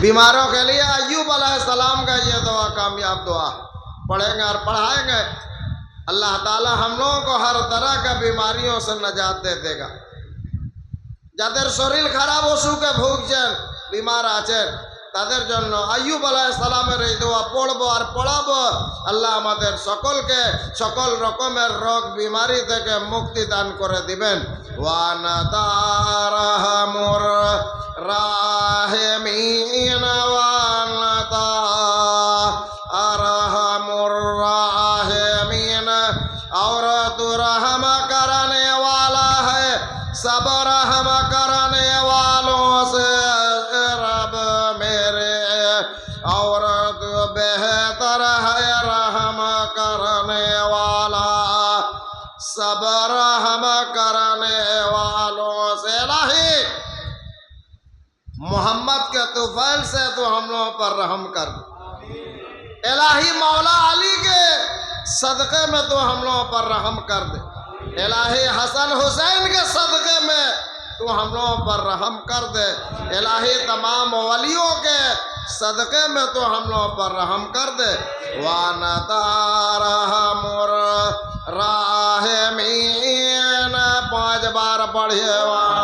بیماروں کے لیے ایوب علیہ السلام کا یہ دعا کامیاب دعا پڑھیں گے اور پڑھائیں گے اللہ تعالی ہم لوگوں کو ہر طرح کے بیماریوں سے نجات دے دے گا যাদের শরীর খারাপ অসুখে ভুগছেন বিমার আছেন তাদের জন্য আইয়ুব আলাহ সালামের এই দোয়া পড়বো আর পড়াবো আল্লাহ আমাদের সকলকে সকল রকমের রোগ বিমারি থেকে মুক্তি দান করে দিবেন ওয়ানা তারহামুর রাহেমিন اور تو رحم کرنے والا ہے سب رحم کرنے والوں سے رب میرے اور تو بہتر ہے رحم کرنے والا سب رحم کرنے والوں سے نہیں محمد کے طفیل سے تو ہم لوگوں پر رحم کر الہی مولا علی کے صدقے میں تو ہم لوگوں پر رحم کر دے۔ الہی حسن حسین کے صدقے میں تو ہم لوگوں پر رحم کر دے۔ الہی تمام ولیوں کے صدقے میں تو ہم لوگوں پر رحم کر دے۔ وان تارحم راہ پانچ بار پڑھیے۔ وان